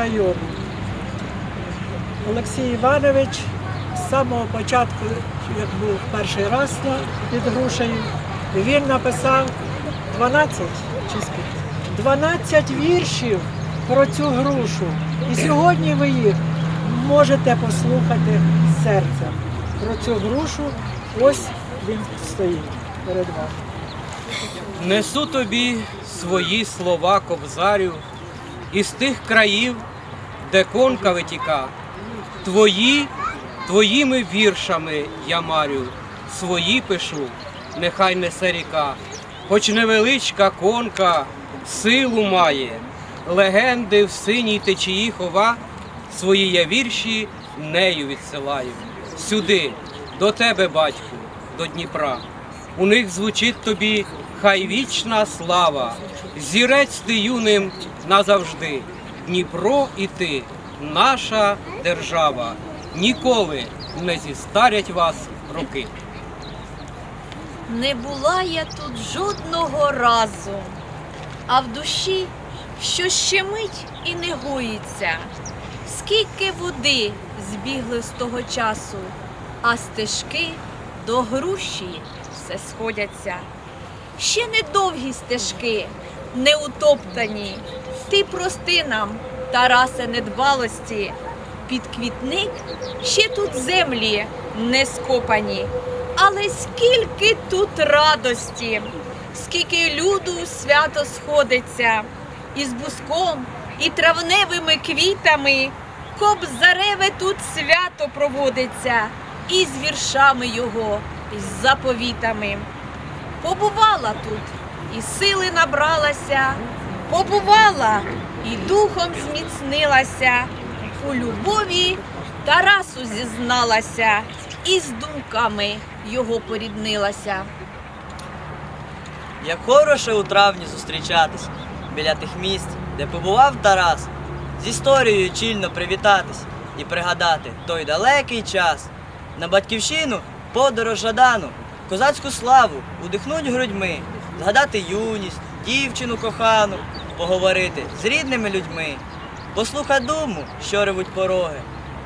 району. Олексій Іванович з самого початку, як був перший раз під грушею, він написав 12 чи скільки? 12 віршів про цю грушу. І сьогодні ви їх можете послухати з серця. Про цю грушу ось він стоїть перед вами. Несу тобі свої слова кобзарю із тих країв, де конка витіка. Твої, твоїми віршами я марю, свої пишу, нехай несе ріка. Хоч невеличка конка силу має, легенди в синій течії хова, свої я вірші нею відсилаю. Сюди, до тебе, батьку, до Дніпра. У них звучить тобі хай вічна слава, зірець ти юним назавжди. Дніпро і ти, наша держава, ніколи не зістарять вас роки. Не була я тут жодного разу, а в душі що щемить і не гоїться. Скільки води збігли з того часу, а стежки до груші все сходяться. Ще недовгі стежки, не утоптані. Ти прости нам, Тарасе, недбалості. Під квітник ще тут землі не скопані. Але скільки тут радості, скільки люду свято сходиться, і з буском, і травневими квітами, кобзареве тут свято проводиться, і з віршами його, і з заповітами. Побувала тут, і сили набралася, побувала, і духом зміцнилася, у любові Тарасу зізналася, і з думками його поріднилася. Як хороше у травні зустрічатись біля тих місць, де побував Тарас, з історією чільно привітатись і пригадати той далекий час. На батьківщину подорож жадану, козацьку славу удихнуть грудьми, згадати юність, дівчину кохану, поговорити з рідними людьми, послухать думу, що ревуть пороги,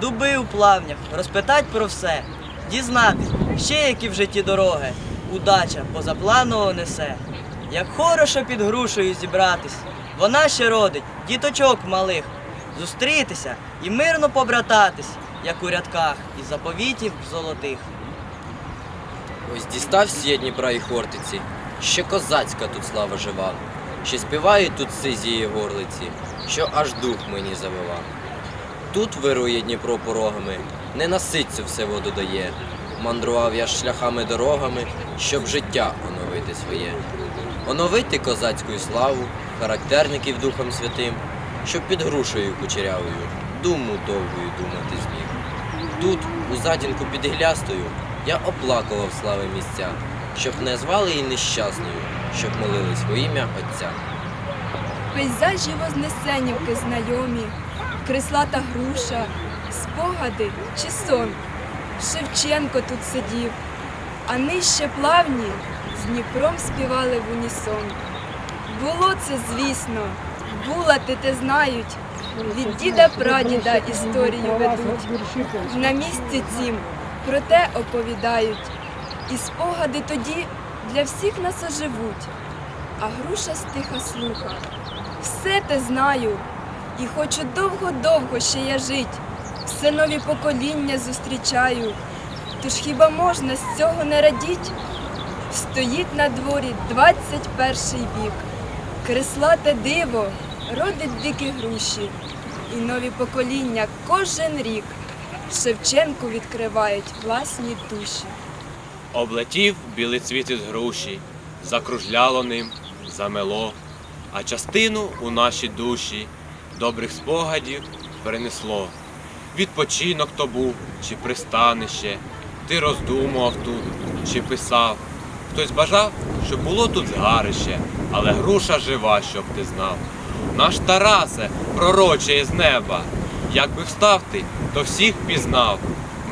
дуби у плавнях, розпитать про все, дізнатись, ще які в житті дороги, удача позапланово несе. Як хорошо під грушею зібратись, вона ще родить діточок малих, зустрітися і мирно побрататись, як у рядках із заповітів золотих. Ось дістався я Дніпра і Хортиці, ще козацька тут слава жива, ще співають тут сизії горлиці, що аж дух мені завива. Тут вирує Дніпро порогами, не наситься все воду дає. Мандрував я шляхами дорогами, щоб життя оновити своє. Оновити козацьку славу, характерників Духом Святим, щоб під грушею кучерявою думу довгою думати зміг. Тут, у задінку під глястою, я оплакував слави місця, щоб не звали її нещасною, щоб молились во ім'я Отця. Пейзажі Вознесенівки знайомі, крислата груша, спогади чи сон. Шевченко тут сидів, а нижче плавні з Дніпром співали в унісон. Було це, звісно, булати те знають, від діда прадіда історію ведуть. На місці цім про те оповідають, і спогади тоді для всіх нас оживуть. А груша стиха слуха. Все те знаю, і хочу довго-довго ще я жить, все нові покоління зустрічаю. Тож хіба можна з цього не радіть? Стоїть на дворі 21 вік, креслате диво родить дикі груші, і нові покоління кожен рік Шевченку відкривають власні душі. Облетів білий цвіт із груші, закружляло ним, замело, а частину у наші душі добрих спогадів перенесло. Відпочинок то був чи пристанище, ти роздумував тут чи писав. Хтось бажав, щоб було тут згарище, але груша жива, щоб ти знав. Наш Тарасе, пророче із неба, якби встав ти, то всіх пізнав.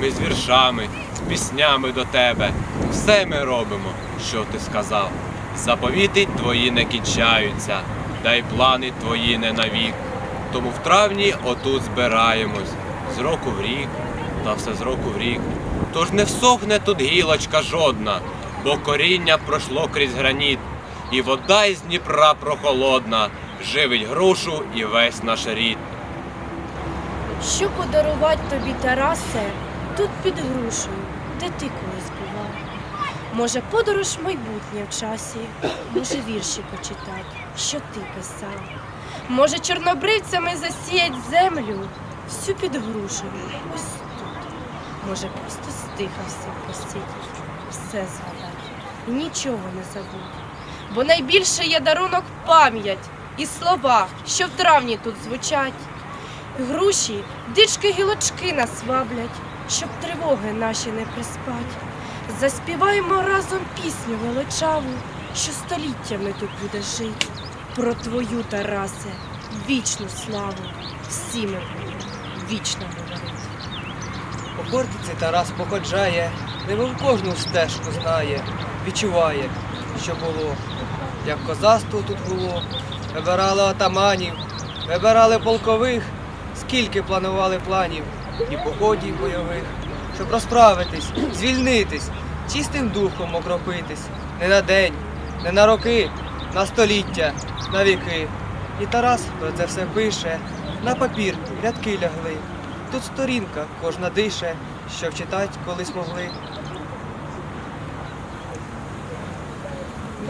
Ми з віршами, з піснями до тебе, все ми робимо, що ти сказав. Заповіти твої не кінчаються, да й плани твої не навік. Тому в травні отут збираємось з року в рік, та все з року в рік. Тож не всохне тут гілочка жодна, бо коріння пройшло крізь граніт, і вода із Дніпра прохолодна, живить грушу і весь наш рід. Що подарувати тобі, Тарасе, тут під грушею, ти колись бував? Може, подорож майбутнє в часі, може, вірші почитати, що ти писав. Може, чорнобривцями засіять землю, всю під грушею, ось тут. Може, просто стихався посидіть, все згадати нічого не забудь. Бо найбільше є дарунок пам'ять і слова, що в травні тут звучать. Груші, дички гілочки нас ваблять, щоб тривоги наші не приспать. Заспіваємо разом пісню величаву, що століттями тут буде жить. Про твою, Тарасе, вічну славу, всі ми вічно говорити. По Хортиці Тарас походжає, немов кожну стежку знає, відчуває, що було. Як козацтво тут було, вибирали отаманів, вибирали полкових, скільки планували планів і походів бойових, щоб розправитись, звільнитись, чистим духом окропитись, не на день, не на роки, на століття, на віки. І Тарас про це все пише, на папір рядки лягли. Тут сторінка кожна дише, що вчитать колись могли.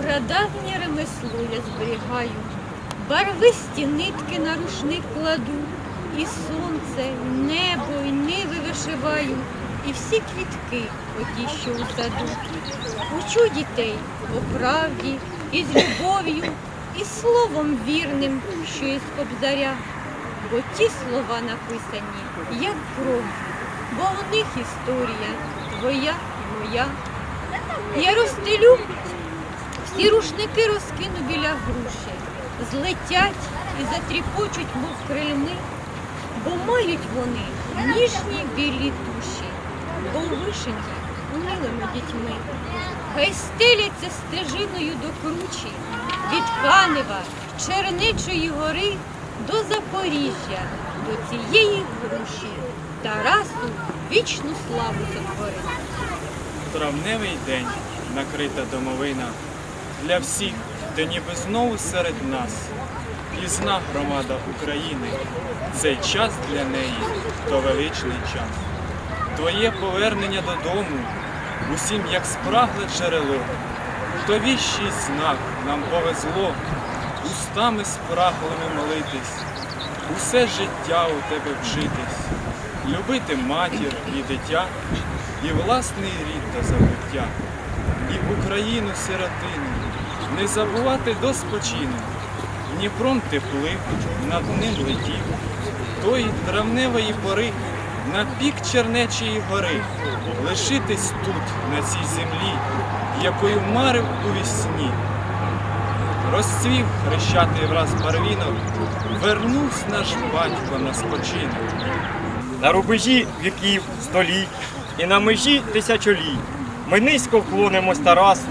Прадавнє ремесло я зберігаю, барвисті нитки на рушник кладу, і сонце, небо, і ниви вишиваю, і всі квітки, оті, що у саду. Учу дітей по правді, і з любов'ю, і словом вірним, що із кобзаря. Бо ті слова написані, як кров, бо в них історія твоя і моя. Я розстелю всі рушники розкину біля груші, злетять і затріпочуть, мов крильми, бо мають вони ніжні білі душі, бо у вишеньки умілими дітьми. Хай стеляться стежиною до кручі, від Канева, Черничої гори до Запоріжжя, до цієї груші. Тарасу вічну славу сотворить. Травневий день накрита домовина для всіх, де ніби знову серед нас. Пізна громада України, цей час для неї то величний час. Твоє повернення додому, усім як спрагле джерело, то віщий знак нам повезло, устами спраглими молитись, усе життя у тебе вчитись, любити матір і дитя, і власний рід та забуття, і Україну сиротину, не забувати до спочину. Дніпром теплив, над ним летів, тої травневої пори на пік Чернечої гори, лишитись тут, на цій землі, якою марив у вісні. Розцвів хрещатий враз барвінок, вернувся наш батько на спочинок. На рубежі віків, століть і на межі тисячоліть. Ми низько вклонимось Тарасу,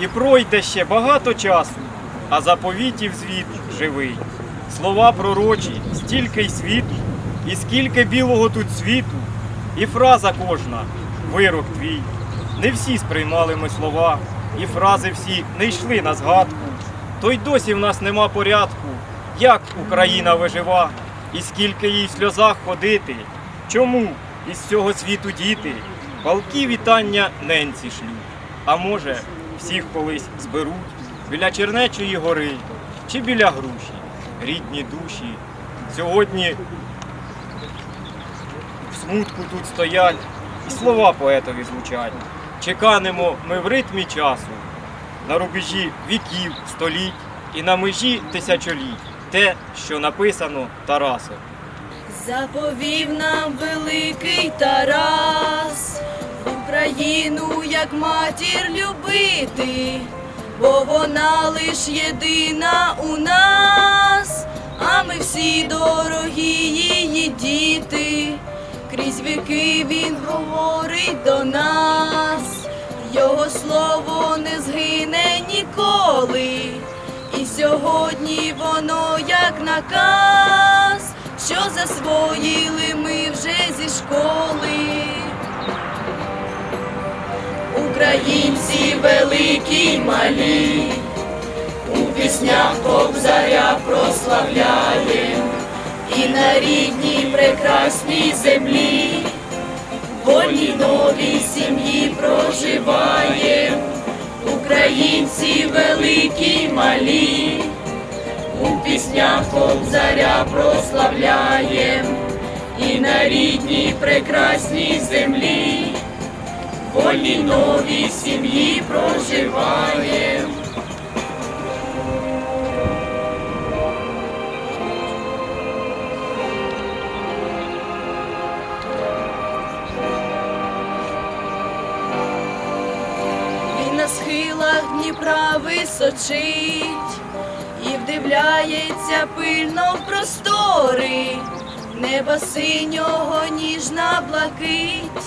і пройде ще багато часу, а заповітів звіт живий. Слова пророчі, стільки й світу, і скільки білого тут світу, і фраза кожна вирок твій. Не всі сприймали ми слова, і фрази всі не йшли на згадку. То й досі в нас нема порядку, як Україна вижива, і скільки їй в сльозах ходити. Чому із цього світу діти палки вітання ненці шлють? А може, всіх колись зберуть біля Чернечої гори чи біля груші, рідні душі. Сьогодні в смутку тут стоять, і слова поетові звучать. Чеканемо ми в ритмі часу, на рубежі віків, століть і на межі тисячоліть. Те, що написано Тарасом. Заповів нам великий Тарас, Україну як матір любити, бо вона лиш єдина у нас, а ми всі дорогі її діти. Крізь віки він говорить до нас, його слово не згине ніколи. І сьогодні воно як наказ, що засвоїли ми вже зі школи. Українці великі й малі, у піснях кобзаря прославляєм, і на рідній прекрасній землі, вольній новій сім'ї проживаєм, українці великі й малі, у піснях кобзаря прославляєм, і на рідній прекрасній землі вольній новій сім'ї на схилах Дніпра височить і вдивляється пильно в простори, неба синього ніжна блакить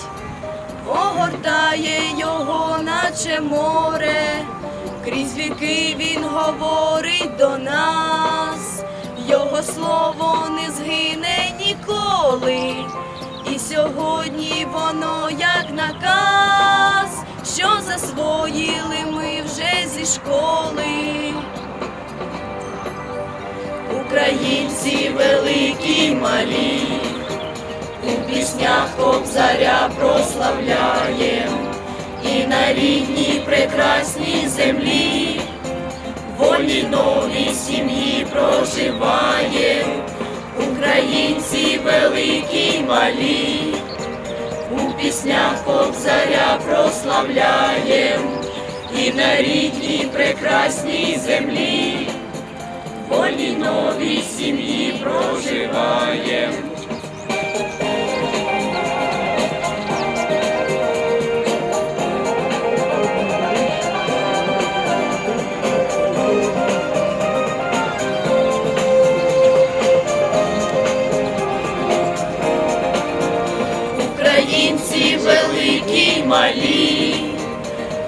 огортає його, наче море, крізь віки він говорить до нас, його слово не згине ніколи, і сьогодні воно як наказ, що засвоїли ми вже зі школи. Українці великі малі у піснях кобзаря прославляєм, і на рідній прекрасній землі, вольній новій сім'ї проживаєм, українці великі й малі, у піснях кобзаря прославляєм, і на рідній прекрасній землі, вольній новій сім'ї проживаєм. Малі,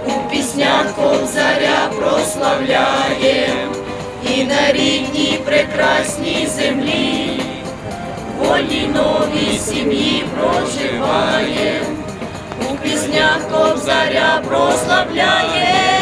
у піснях кобзаря прославляєм, і на рідній прекрасній землі, вольній новій сім'ї проживаєм, у піснях кобзаря прославляєм.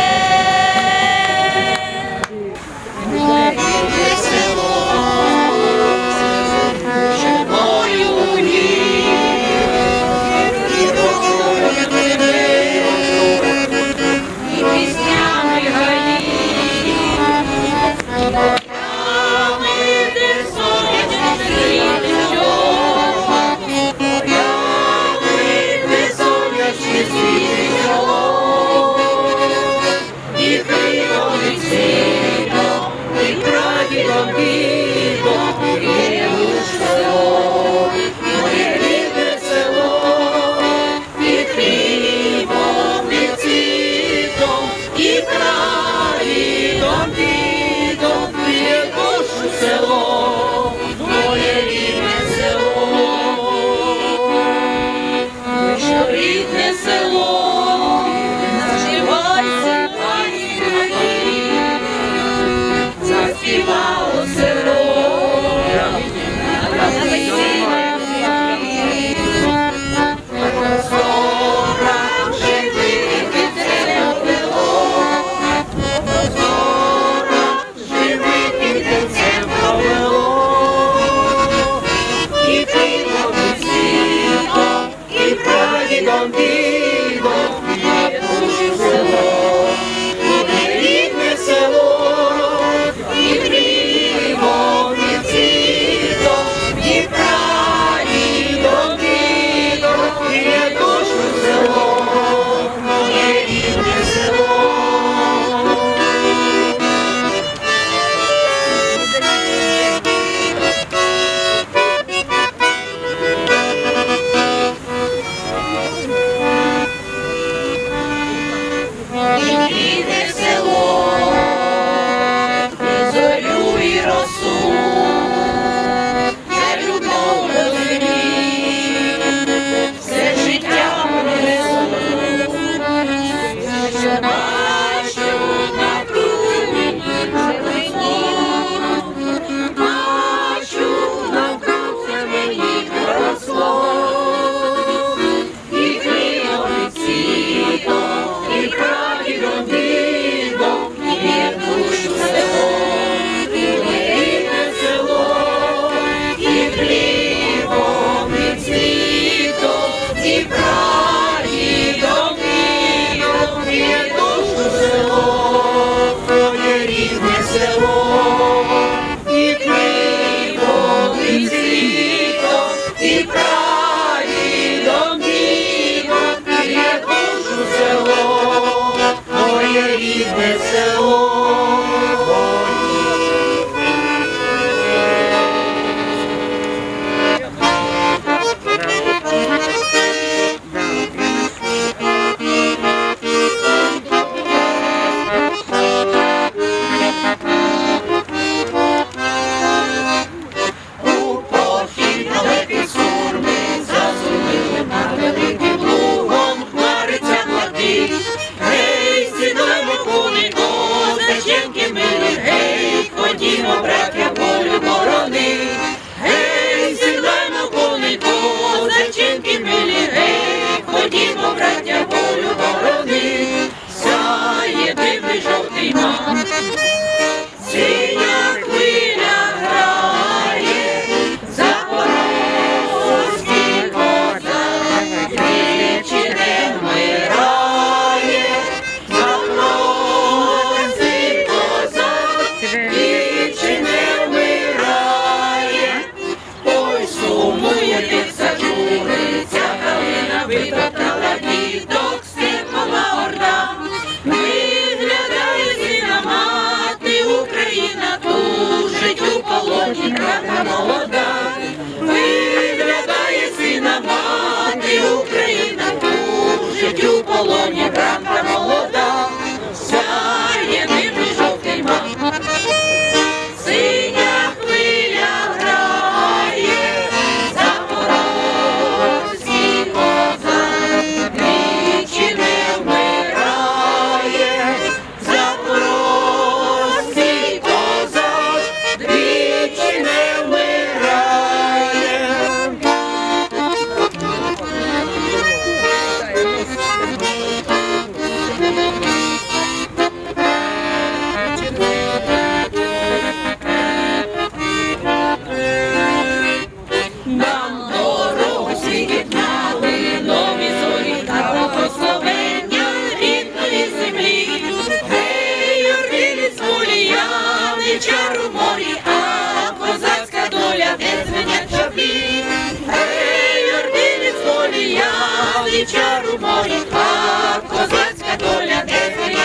Católica de Feliz.